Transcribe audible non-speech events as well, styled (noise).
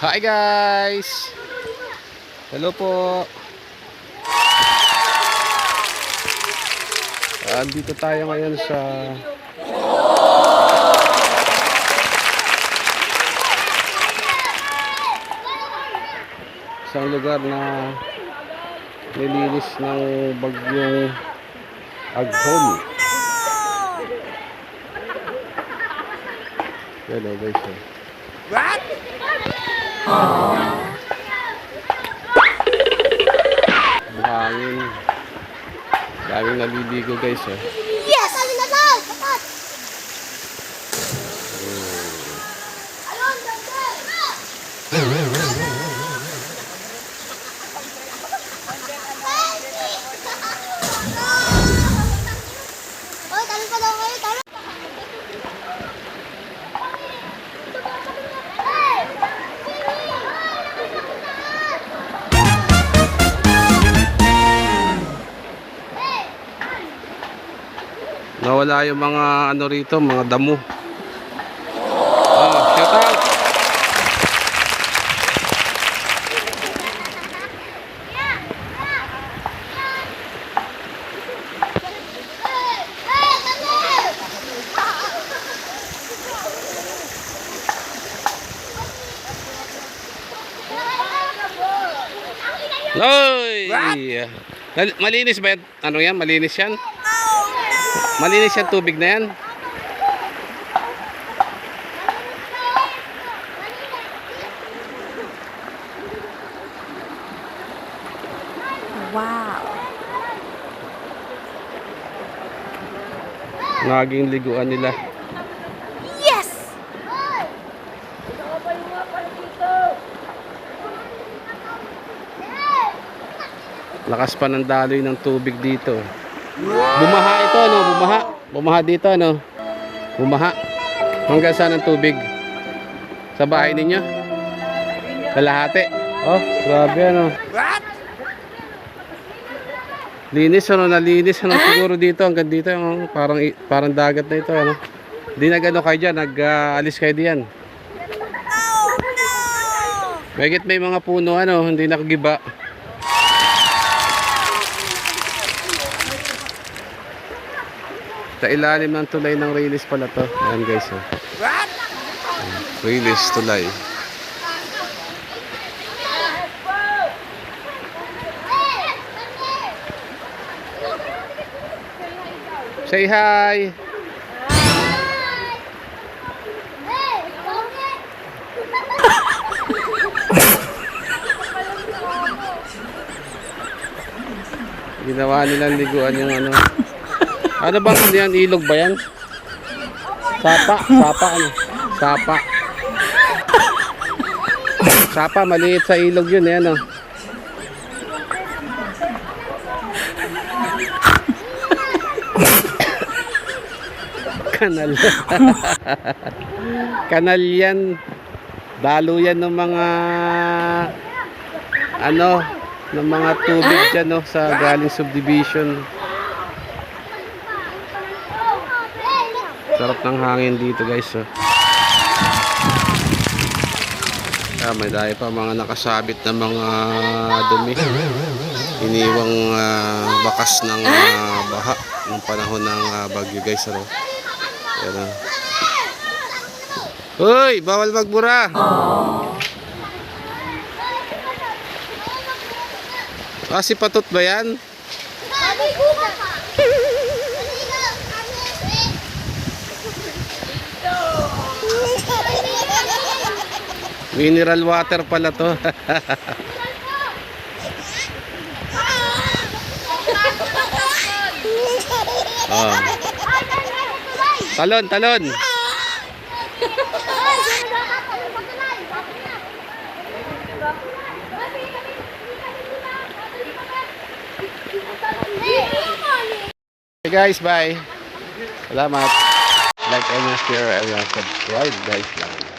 Hi guys! Hello po! Andito tayo ngayon sa isang lugar na nilinis ng bagyong Aghon. Yan o guys. oh. Buhangin. Daming naliligo guys eh. Yes! Sabi na lang! Sapat! Nawala yung mga ano rito, mga damo. Oh, shout out! Nal- Malinis ba yan? Ano yan? Malinis yan? Malinis yan tubig na yan? Wow! Naging liguan nila. Yes! Lakas pa ng daloy ng tubig dito. Bumaha ito, no? Bumaha. Bumaha dito, no? Bumaha. Hanggang saan ang tubig? Sa bahay ninyo? Kalahati. Oh, grabe, ano? Linis, ano? Nalinis, ano? Siguro dito, hanggang dito. Oh, parang, parang dagat na ito, ano? Hindi nag-ano kayo dyan, nag-alis kayo diyan. Mahigit may mga puno, ano? Hindi nakagiba. Sa ilalim ng tulay ng Release pala to. Ayan guys. Oh. Release tulay. Say hi! Ginawa nilang liguan yung ano. Ano bang ano yan? Ilog ba yan? Sapa. Sapa ano? Sapa. Sapa, maliit sa ilog yun eh ano. Kanal. Kanal yan. Dalo yan ng mga ano, ng mga tubig dyan no, sa galing subdivision. Sarap ng hangin dito guys. Ah, may dahil pa mga nakasabit na mga dumi. Iniwang ah, bakas ng ah, baha ng panahon ng ah, bagyo guys. Ano? Yan, ah. Uy! Bawal magbura! Ah, si Patot ba yan? Mineral water pala to. (laughs) oh. Talon, talon. Hey guys, bye. Salamat. Like and share and subscribe guys.